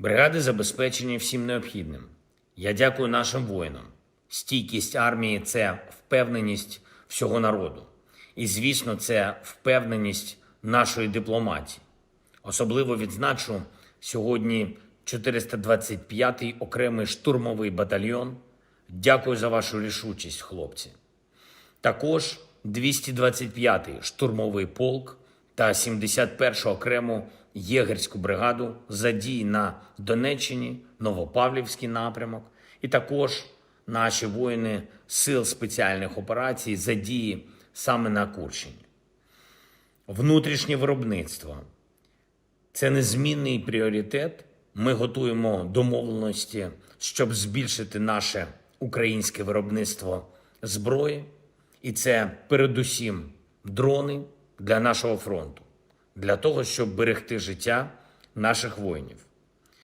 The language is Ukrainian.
Бригади забезпечені всім необхідним. Я дякую нашим воїнам. Стійкість армії це впевненість всього народу. І, звісно, це впевненість нашої дипломатії. Особливо відзначу сьогодні 425-й окремий штурмовий батальйон. Дякую за вашу рішучість, хлопці. Також 225-й штурмовий полк та 71-ю окрему єгерську бригаду задій на Донеччині, Новопавлівський напрямок, і також наші воїни сил спеціальних операцій задії саме на Курщині. Внутрішнє виробництво це незмінний пріоритет. Ми готуємо домовленості, щоб збільшити наше українське виробництво зброї, і це передусім дрони для нашого фронту, для того, щоб берегти життя наших воїнів.